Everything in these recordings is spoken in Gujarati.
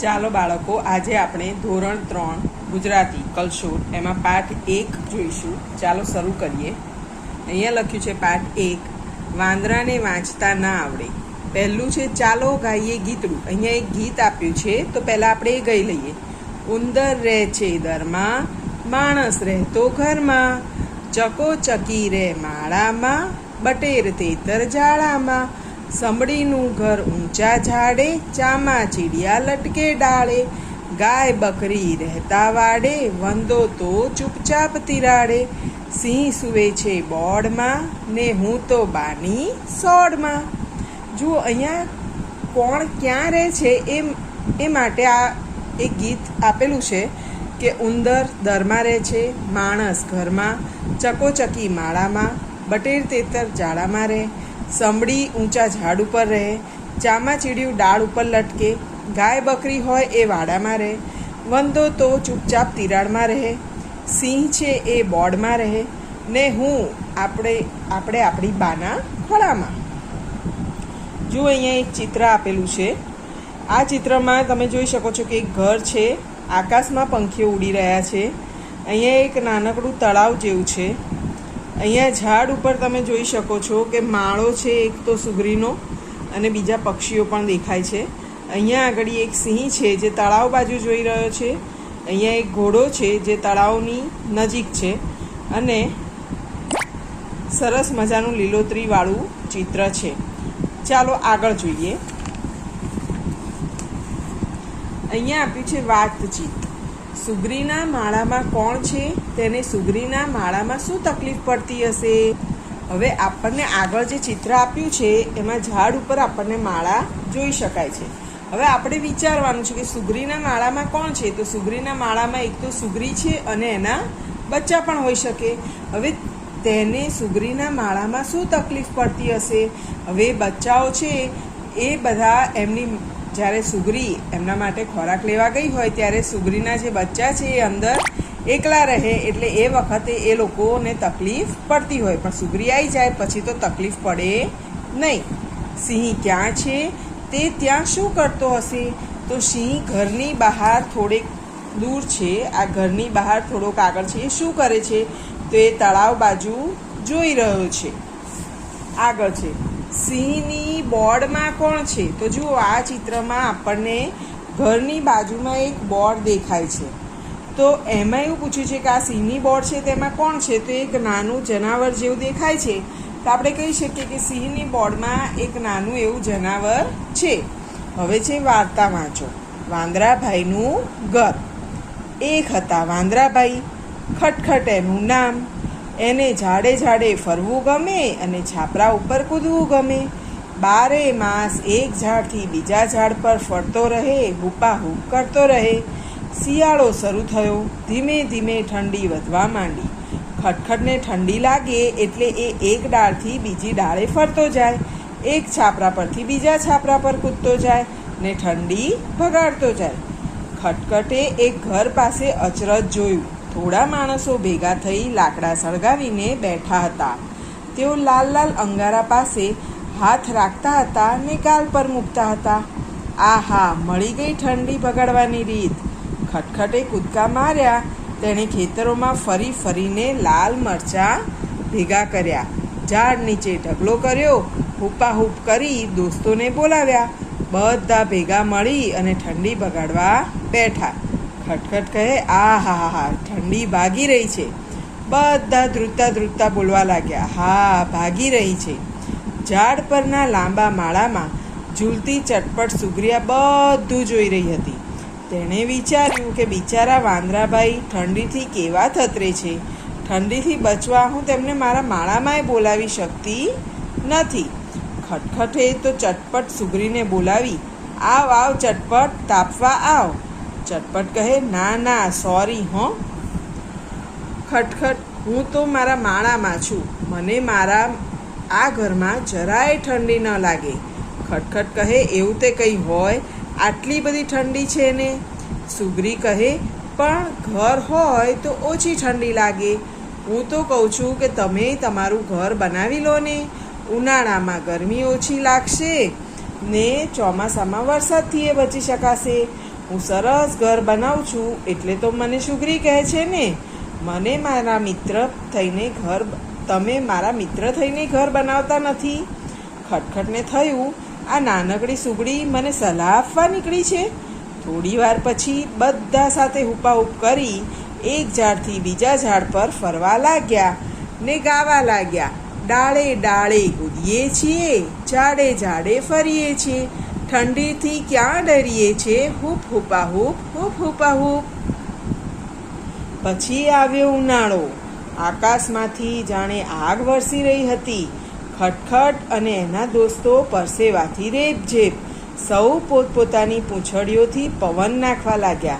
ચાલો બાળકો, આજે આપણે ધોરણ ત્રણ, ગુજરાતી, કલશોર, એમાં પાઠ એક જોઈશું. ચાલો શરૂ કરીએ. અહીંયા લખ્યું છે પાઠ એક, વાંદરાને વાંચતા ના આવડે. પહેલું છે, ચાલો ગાઈએ ગીતડું અહીંયા એક ગીત આપ્યું છે, તો પહેલાં આપણે એ ગઈ લઈએ. ઉંદર રહે છે દરમાં, માણસ રહેતો ઘરમાં. ચકો ચકી રે માળામાં, બટેર તેતર જાળામાં સમડીનું ઘર ઊંચા ઝાડે, ચામાં ચીડિયા લટકે ડાળે, ગાય બકરી રહેતા વાડે, વંદો તો ચૂપચાપ તિરાડે. સિંહ સૂવે છે બોર્ડમાં ને હું તો બાની સોડમાં. જુઓ અહીંયા કોણ ક્યાં રહે છે એ એ માટે આ એક ગીત આપેલું છે કે ઉંદર દરમાં રહે છે, માણસ ઘરમાં, ચકોચકી માળામાં, બટેર તેતર જાળામાં રહે. સમડી ઊંચા ઝાડ ઉપર રહે ચામાચીડિયું ડાળ ઉપર લટકે, ગાય બકરી હોય એ વાડામાં રહે, વંદો તો ચૂપચાપ તિરાડમાં રહે, સિંહ છે એ બોર્ડમાં રહે, ને હું આપણે આપણે આપણી બાના ખોળામાં. જો અહીંયા એક ચિત્ર આપેલું છે. આ ચિત્રમાં તમે જોઈ શકો છો કે એક ઘર છે. આકાશમાં પંખીઓ ઉડી રહ્યા છે. અહીંયા એક નાનકડું તળાવ જેવું છે. અહીંયા ઝાડ ઉપર તમે જોઈ શકો છો કે માળો છે એક તો સુગરીનો અને બીજા પક્ષીઓ પણ દેખાય છે. અહીંયા આગળ એક સિંહ છે જે તળાવ બાજુ જોઈ રહ્યો છે. અહીંયા એક ઘોડો છે જે તળાવની નજીક છે અને સરસ મજાનું લીલોતરીવાળું ચિત્ર છે. ચાલો આગળ જોઈએ. અહીંયા આપ્યું છે વાતચીત સુગરીના માળામાં કોણ છે? તેને સુગરીના માળામાં શું તકલીફ પડતી હશે? હવે આપણને આગળ જે ચિત્ર આપ્યું છે, એમાં ઝાડ ઉપર આપણને માળા જોઈ શકાય છે. હવે આપણે વિચારવાનું છે કે સુગરીના માળામાં કોણ છે? તો સુગરીના માળામાં એક તો સુગરી છે અને એના બચ્ચા પણ હોઈ શકે. હવે તેને સુગરીના માળામાં શું તકલીફ પડતી હશે? હવે બચ્ચાઓ છે, એ બધા એમની જ્યારે સુગરી એમના માટે ખોરાક લેવા ગઈ હોય, ત્યારે સુગરીના જે બચ્ચા છે એ અંદર એકલા રહે એટલે એ વખતે એ લોકોને તકલીફ પડતી હોય. પણ સુગરી આવી જાય, પછી તો તકલીફ પડે નહીં. સિંહ ક્યાં છે? તે ત્યાં શું કરતો હશે? તો સિંહ ઘરની બહાર થોડેક દૂર છે. આ ઘરની બહાર થોડોક આગળ છે. એ શું કરે છે? તો એ તળાવ બાજુ જોઈ રહ્યો છે. આગળ છે. સિંહની બોર્ડમાં કોણ છે? તો જુઓ, આ ચિત્રમાં આપણને ઘરની બાજુમાં એક બોર્ડ દેખાય છે. તો એમાં એવું પૂછ્યું છે કે આ સિંહની બોર્ડ છે તેમાં કોણ છે? તો એક નાનું જનાવર જેવું દેખાય છે. તો આપણે કહી શકીએ કે સિંહની બોર્ડમાં એક નાનું એવું જનાવર છે. હવે છે વાર્તા વાંચો. વાંદરાભાઈનું ઘર. એક હતા વાંદરાભાઈ, ખટખટ એનું નામ. એને ઝાડે ઝાડે ફરવું ગમે અને છાપરા ઉપર કૂદવું ગમે. બારે માસ એક ઝાડથી બીજા ઝાડ પર ફરતો રહે, હુપાહુપ કરતો રહે. શિયાળો શરૂ થયો, ધીમે ધીમે ઠંડી વધવા માંડી. ખટખટને ઠંડી લાગે એટલે એ એક ડાળથી બીજી ડાળે ફરતો જાય. એક છાપરા પરથી બીજા છાપરા પર કૂદતો જાય ને ઠંડી ભગાડતો જાય. ખટખટે એક ઘર પાસે અચરજ જોયું. થોડા માણસો ભેગા થઈ લાકડા સળગાવીને બેઠા હતા. તેઓ લાલ લાલ અંગારા પાસે હાથ રાખતા હતા ને ગાલ પર મૂકતા હતા. આહા, મળી ગઈ ઠંડી ભગાડવાની રીત. ખટખટે કૂદકા માર્યા, તેણે ખેતરોમાં ફરી ફરીને લાલ મરચાં ભેગા કર્યા. ઝાડ નીચે ઢગલો કર્યો, હુપાહુપ કરી દોસ્તોને બોલાવ્યા. બધા ભેગા મળી અને ઠંડી ભગાડવા બેઠા. ખટખટ કહે, આ હા હા ઠંડી ભાગી રહી છે. બધા ધ્રુતા ધ્રુતા બોલવા લાગ્યા, હા, ભાગી રહી છે. ઝાડ પરના લાંબા માળામાં ઝૂલતી ચટપટ સુગ્રિયા બધું જોઈ રહી હતી. તેણે વિચાર્યું કે બિચારા વાંદરાભાઈ ઠંડીથી કેવા થતરે છે? ઠંડીથી બચવા હું તેમને મારા માળામાંય બોલાવી શકતી નથી. ખટખટે તો ચટપટ સુગરીને બોલાવી, આવ આવ, ચટપટ, તાપવા આવ. ચટપટ કહે, ના ના સોરી હો. ખટખટ, હું તો મારા માળામાં છું. મને મારા, આ ઘરમાં જરાય ઠંડી ન લાગે. ખટખટ કહે, એવું તે કંઈ હોય? આટલી બધી ઠંડી છે ને? સુગરી કહે, પણ ઘર હોય તો ઓછી ઠંડી લાગે. હું તો કહું છું કે તમે તમારું ઘર બનાવી લો ને. ઉનાળામાં ગરમી ઓછી લાગશે ને ચોમાસામાં વરસાદથી એ બચી શકાશે. હું સરસ ઘર બનાવું છું, એટલે તો મને સુગરી કહે છે ને, મને મારા મિત્ર થઈને ઘર તમે મારા મિત્ર થઈને ઘર બનાવતા નથી. ખટખટને થયું, આ નાનકડી સુગડી મને સલાહ આપવા નીકળી છે. થોડી વાર પછી બધા સાથે હુપાહુપ કરી એક ઝાડથી બીજા ઝાડ પર ફરવા લાગ્યા ને ગાવા લાગ્યા. ડાળે ડાળે કૂદીએ છીએ, ઝાડે ઝાડે ફરીએ છીએ. ઠંડીથી ક્યાં ડરીએ છે? હૂપ હુપા હૂપ હૂપ હુપા હૂપ. પછી આવ્યો ઉનાળો. આકાશમાંથી જાણે આગ વરસી રહી હતી. ખટખટ અને એના દોસ્તો પરસેવાથી રેપઝેપ. સૌ પોતપોતાની પૂંછડીઓથી પવન નાખવા લાગ્યા.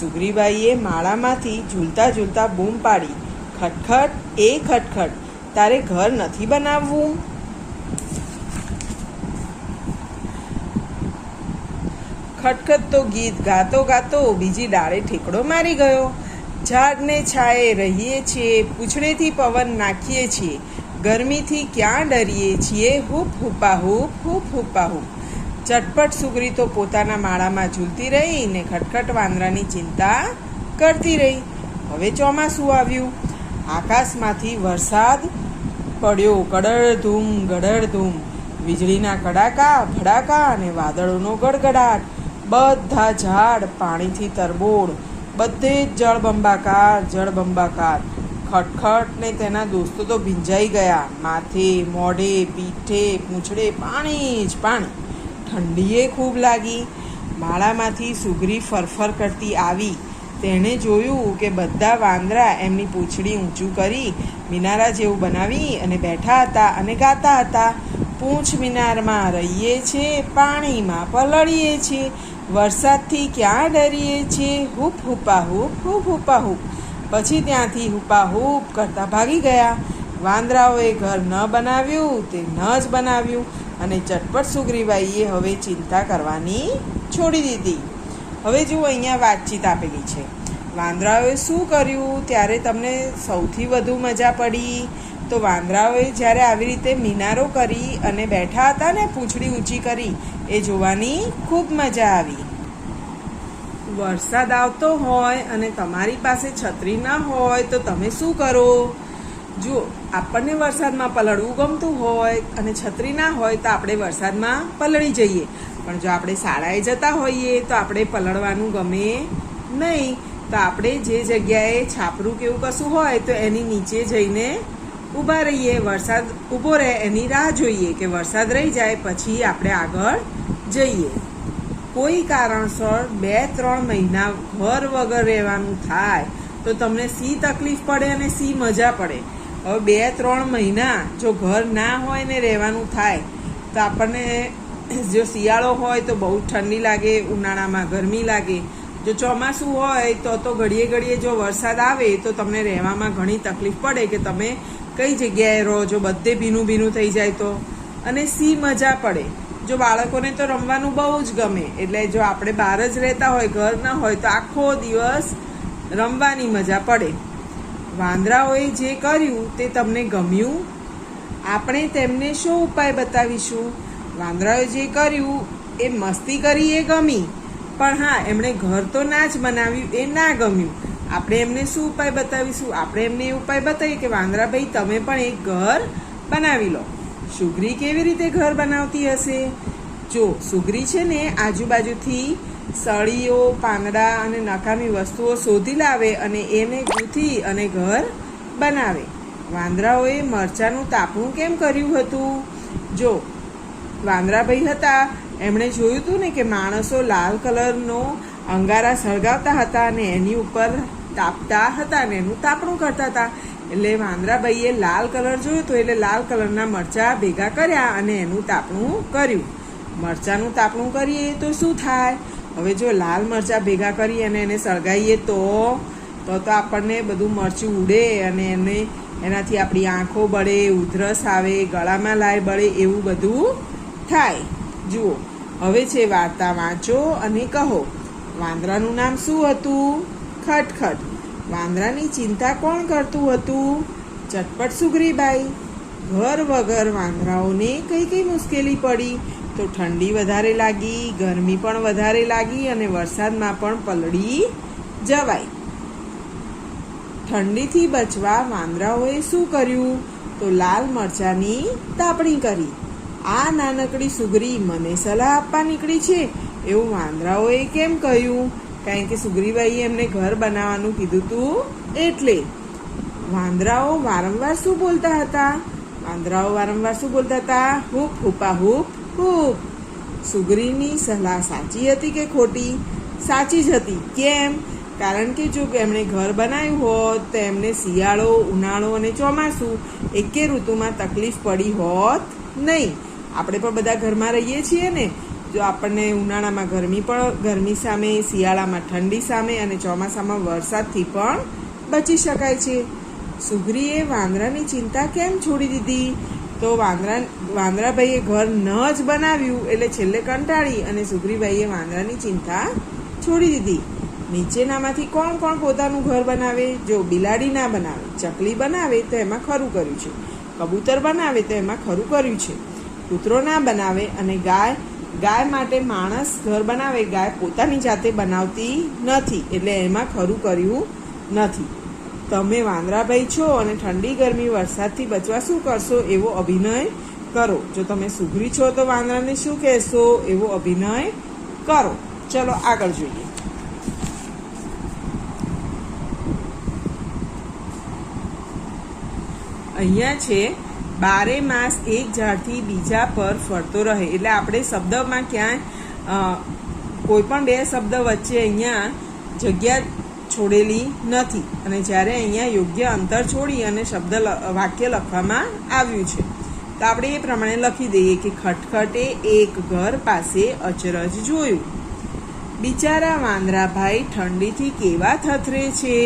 સુગ્રીબાઈએ માળામાંથી ઝૂલતા ઝૂલતા બૂમ પાડી. ખટખટ, એ ખટખટ. તારે ઘર નથી બનાવવું? ખટખટ તો ગીત ગાતો ગાતો બીજી ડાળે ઠેકડો મારી ગયો. ઝાડને છાયે રહીએ છીએ, પૂંછડેથી પવન નાખીએ છીએ. ગરમીથી ક્યાં ડરીએ છીએ? હૂપ હુપા હૂપ હૂપ હુપા હૂપ. ચટપટ સુગરી તો પોતાના માળામાં ઝૂલતી રહી ને ખટખટ વાંદરાની ચિંતા કરતી રહી. હવે ચોમાસું આવ્યું. આકાશમાંથી વરસાદ પડ્યો. કડળધૂમ ગડળધૂમ. વીજળીના કડાકા, ભડાકા અને વાદળોનો ગડગડાટ. બધા ઝાડ પાણીથી તરબોળ. બધે જ જળબંબાકાર જળબંબાકાર. ખટખટ ને તેના દોસ્તો તો ભીંજાઈ ગયા. માથે, મોઢે, પીઠે, પૂંછડે, પાણી જ પાણી. ઠંડીએ ખૂબ લાગી. માળામાંથી સુગરી ફરફર કરતી આવી. તેણે જોયું કે બધા વાંદરા એમની પૂંછડી ઊંચું કરી, મિનારા જેવું બનાવી અને બેઠા હતા અને ગાતા હતા, પૂંછ મિનારમાં રહીએ છીએ, પાણીમાં પલળીએ છીએ. વરસાદથી ક્યાં ડરીએ છીએ? હુપ હુપા હુપ હુપ હુપા હુપ. પછી ત્યાંથી હુપા હુપ કરતા ભાગી ગયા. વાંદરાઓએ ઘર ન બનાવ્યું, તે ન જ બનાવ્યું. અને ચટપટ સુગ્રીવાઈએ હવે ચિંતા કરવાની છોડી દીધી. હવે જુઓ, અહીંયા વાતચીત આપેલી છે. વાંદરાઓએ શું કર્યું? ત્યારે તમને સૌથી વધુ મજા પડી? તો વાંદરાઓએ જ્યારે આવી રીતે મિનારો કરી અને બેઠા હતા ને પૂંછડી ઊંચી કરી, એ જોવાની ખૂબ મજા આવી. વરસાદ આવતો હોય અને તમારી પાસે છત્રી ના હોય, તો તમે શું કરો? જો આપણને વરસાદમાં પલળવું ગમતું હોય અને છત્રી ના હોય, તો આપણે વરસાદમાં પલળી જઈએ. પણ જો આપણે શાળાએ જતા હોઈએ, તો આપણે પલળવાનું ગમે નહીં. તો આપણે જે જગ્યાએ છાપરું કે એવું કશું હોય, તો એની નીચે જઈને ઊભા રહીએ, વરસાદ ઊભો રહે એની રાહ જોઈએ કે વરસાદ રહી જાય પછી આપણે આગળ જઈએ. કોઈ કારણસર બે, ત્રણ મહિના ઘર વગર રહેવાનું થાય તો તમને સી તકલીફ પડે અને સી મજા પડે. હવે બે, ત્રણ મહિના જો ઘર ના હોય ને રહેવાનું થાય, તો આપણને જો શિયાળો હોય તો બહુ ઠંડી લાગે, ઉનાળામાં ગરમી લાગે. જો ચોમાસું હોય તો તો ઘડીએ ઘડીએ જો વરસાદ આવે તો તમને રહેવામાં ઘણી તકલીફ પડે કે તમે કઈ જગ્યાએ રહો જો બધે ભીનું ભીનું થઈ જાય તો? અને સી મજા પડે. જો બાળકોને તો રમવાનું બહુ જ ગમે. એટલે જો આપણે બહાર જ રહેતા હોય, ઘર ના હોય, તો આખો દિવસ રમવાની મજા પડે. વાંદરાઓએ જે કર્યું તે તમને ગમ્યું? આપણે તેમને શું ઉપાય બતાવીશું? વાંદરાઓએ જે કર્યું એ મસ્તી કરી એ ગમી. પણ હા, એમણે ઘર તો ના જ બનાવ્યું, એ ના ગમ્યું. આપણે એમને શું ઉપાય બતાવીશું? આપણે એમને એ ઉપાય બતાવીએ કે, વાંદરાભાઈ, તમે પણ એક ઘર બનાવી લો. સુગરી કેવી રીતે ઘર બનાવતી હશે? જો, સુગરી છે ને આજુબાજુથી સળીઓ, પાંદડા અને નકામી વસ્તુઓ શોધી લાવે અને એને ગૂંથી અને ઘર બનાવે. વાંદરાઓએ મરચાનું તાપણું કેમ કર્યું હતું? જો, વાંદરાભાઈ હતા, એમણે જોયું હતું ને કે માણસો લાલ કલરનો અંગારા સળગાવતા હતા અને એની ઉપર તાપતા હતા ને એનું તાપણું કરતા હતા. એટલે વાંદરાભાઈએ લાલ કલર જોયો તો એટલે લાલ કલરના મરચાં ભેગા કર્યા અને એનું તાપણું કર્યું. મરચાંનું તાપણું કરીએ તો શું થાય? હવે જો લાલ મરચાં ભેગા કરી અને એને સળગાવીએ તો તો તો આપણને બધું મરચું ઉડે અને એને એનાથી આપણી આંખો બળે, ઉધરસ આવે, ગળામાં લાય બળે એવું બધું થાય. જુઓ, હવે છે વાર્તા વાંચો અને કહો, વાંદરાનું નામ શું હતું? ખટખટ. વાંદરાની ચિંતા કોણ કરતું હતું? ચટપટ સુગરીબાઈ. ઘર વગર વાંદરાઓને કઈ કઈ મુશ્કેલી પડી? તો ઠંડી વધારે લાગી, ગરમી પણ વધારે લાગી અને વરસાદમાં પણ પલળી જવાય. ઠંડીથી બચવા વાંદરાઓએ શું કર્યું? તો લાલ મરચાંની તાપણી કરી. આ નાનકડી સુગરી મને સલાહ આપવા નીકળી છે. એવું વાંદરાઓએ કેમ કહ્યું? કારણ કે સુગ્રીવાઈએ એમને ઘર બનાવવાનું કીધું તું એટલે વાંદરાઓ વારંવાર શું બોલતા હતા? વાંદરાઓ વારંવાર શું બોલતા હતા? હૂપ, હુપા, હૂપ હૂપ. સુગરીની સલાહ સાચી હતી કે ખોટી? સાચી જ હતી. કેમ? કારણ કે જો એમણે ઘર બનાવ્યું હોત તો એમને શિયાળો, ઉનાળો અને ચોમાસું એકે ઋતુમાં તકલીફ પડી હોત નહીં. આપણે પણ બધા ઘરમાં રહીએ છીએ ને. જો આપણને ઉનાળામાં ગરમી પણ, ગરમી સામે, શિયાળામાં ઠંડી સામે અને ચોમાસામાં વરસાદથી પણ બચી શકાય છે. સુગ્રીએ વાંદરાની ચિંતા કેમ છોડી દીધી? તો વાંદરા, વાંદરાભાઈએ ઘર ન જ બનાવ્યું એટલે છેલ્લે કંટાળી અને સુગ્રીભાઈએ વાંદરાની ચિંતા છોડી દીધી. નીચેનામાંથી કોણ કોણ પોતાનું ઘર બનાવે? જો બિલાડી ના બનાવે, ચકલી બનાવે તો એમાં ખરું કર્યું છે. કબૂતર બનાવે તો એમાં ખરું કર્યું છે. કૂતરો ના બનાવે અને ગાય ગાય માટે માણસ ઘર બનાવે, ગાય પોતાની જાતે બનાવતી નથી. એટલે એમાં ખરું કર્યું નથી. તમે વાંદરાભાઈ છો અને ઠંડી, ગરમી, વરસાદથી બચવા શું કરશો એવો અભિનય કરો. જો તમે સુઘરી છો તો વાંદરાને શું કહેશો એવો અભિનય કરો. ચલો આગળ જોઈએ. અહીંયા છે બારે માસ એક ઝાડથી બીજા પર ફરતો રહે. એટલે આપણે શબ્દમાં ક્યાંય કોઈપણ કોઈ પણ બે શબ્દ વચ્ચે અહીંયા જગ્યા છોડેલી નથી. અને જ્યારે અહીંયા યોગ્ય અંતર છોડી અને શબ્દ વાક્ય લખવામાં આવ્યું છે. તો આપણે એ પ્રમાણે લખી દઈએ કે ખટખટે એક ઘર પાસે અચરજ જોયું. બિચારા વાંદરાભાઈ ઠંડીથી કેવા થથરે છે?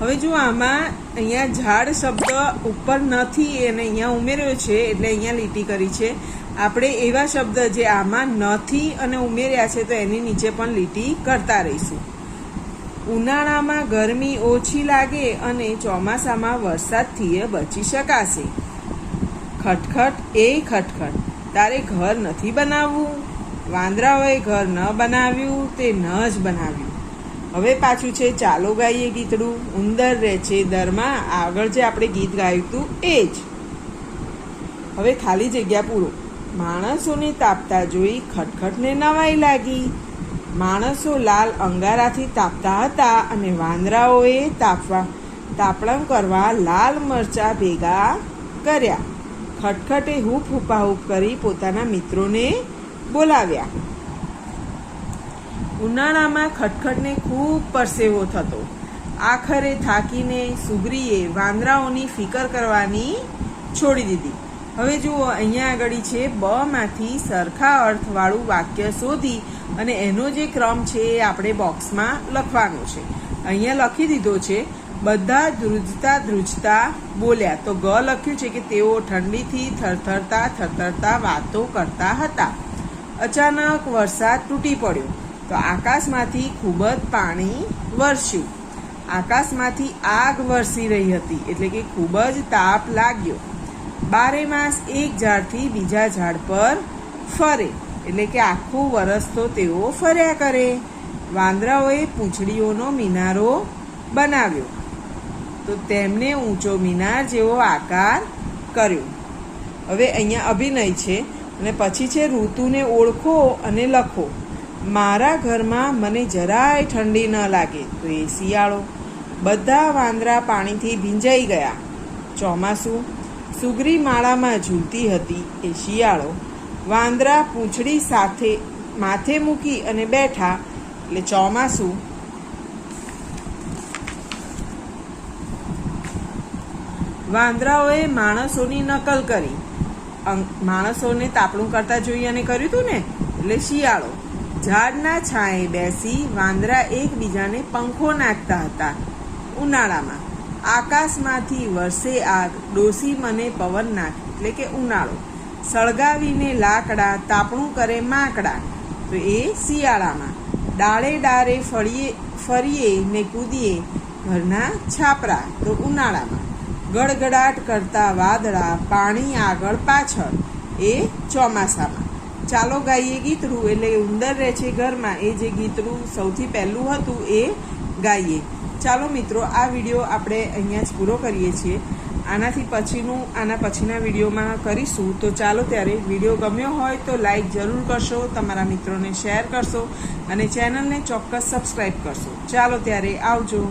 હવે જો આમાં અહીંયા ઝાડ શબ્દ ઉપર નથી એને અહીંયા ઉમેર્યો છે, એટલે અહીંયા લીટી કરી છે. આપણે એવા શબ્દ જે આમાં નથી અને ઉમેર્યા છે, તો એની નીચે પણ લીટી કરતા રહીશું. ઉનાળામાં ગરમી ઓછી લાગે અને ચોમાસામાં વરસાદથી એ બચી શકાશે. ખટખટ એ ખટખટ. તારે ઘર નથી બનાવવું. વાંદરાઓએ ઘર ન બનાવ્યું, તે ન જ બનાવ્યું. હવે પાછું છે ચાલો ગાઈએ ગીતડું. ઉંદર રહે છે દરમાં. આગળ જે આપણે ગીત ગાયું હતું એ જ. હવે ખાલી જગ્યા પૂરો. માણસોને તાપતા જોઈ ખટખટને નવાઈ લાગી. માણસો લાલ અંગારાથી તાપતા હતા અને વાંદરાઓએ તાપવા તાપણમ કરવા લાલ મરચા ભેગા કર્યા. ખટખટે હૂપ હુપાહૂપ કરી પોતાના મિત્રોને બોલાવ્યા. ઉનાળામાં ખટખટને ખૂબ પરસેવો થતો. આખરે થાકીને સુગરીએ વાંદરાઓની ફિકર કરવાની છોડી દીધી. હવે જુઓ, અહીંયા આગળ છે બ માંથી સરખા અર્થવાળું વાક્ય શોધી અને એનો જે ક્રમ છે એ આપણે બોક્સમાં લખવાનો છે. અહીંયા લખી દીધો છે, બધા ધ્રુજતા ધ્રુજતા બોલ્યા. તો ગ લખ્યું છે કે તેઓ ઠંડીથી થરથરતા થરથરતા વાતો કરતા હતા. અચાનક વરસાદ તૂટી પડ્યો. તો આકાશમાંથી ખૂબ જ પાણી વરસ્યું. આકાશમાંથી આગ વરસી રહી હતી, એટલે કે ખૂબ જ તાપ લાગ્યો. બારે માસ એક ઝાડથી બીજા ઝાડ પર ફરે, એટલે કે આખું વરસ તો તેઓ ફર્યા કરે. વાંદરાઓએ પૂંછડીઓનો મિનારો બનાવ્યો. તો તેમને ઊંચો મિનાર જેવો આકાર કર્યો. હવે અહીંયા અભિનય છે, અને પછી છે ઋતુને ઓળખો અને લખો. મારા ઘરમાં મને જરાય ઠંડી ન લાગે. તો એ શિયાળો બધા વાંદરા પાણીથી ભીંજાઈ ગયા. ચોમાસું સુગરી માળામાં ઝૂલતી હતી એ શિયાળો વાંદરા પૂંછડી સાથે માથે મૂકી અને બેઠા. એટલે ચોમાસું વાંદરાઓએ માણસોની નકલ કરી. માણસોને તાપણું કરતા જોઈ અને કર્યું હતું ને? એટલે શિયાળો. ઝાડના છાંયે બેસી વાંદરા એકબીજાને પંખો નાખતા હતા ઉનાળામાં. આકાશમાંથી વરસે આગ, ડોસી મને પવન નાખ, એટલે કે ઉનાળો. સળગાવીને લાકડા, તાપણું કરે માકડા. તો એ શિયાળામાં. ડાળે ડાળે ફળીએ, ફરીએ ને કૂદીએ ઘરના છાપરા, તો ઉનાળામાં. ગડગડાટ કરતા વાદળા પાણી આગળ પાછળ. એ ચોમાસામાં. ચાલો ગાઈએ ગીતડું એટલે ઉંદર રહે છે ઘરમાં. એ જે ગીતડું સૌથી પહેલું હતું એ ગાઈએ. ચાલો મિત્રો, આ વીડિયો આપણે અહીંયા જ પૂરો કરીએ છીએ. આનાથી પછીનું, આના પછીના વિડીયોમાં કરીશું. તો ચાલો ત્યારે વીડિયો ગમ્યો હોય તો લાઈક જરૂર કરશો, તમારા મિત્રોને શેર કરશો અને ચેનલને ચોક્કસ સબસ્ક્રાઈબ કરશો. ચાલો ત્યારે આવજો.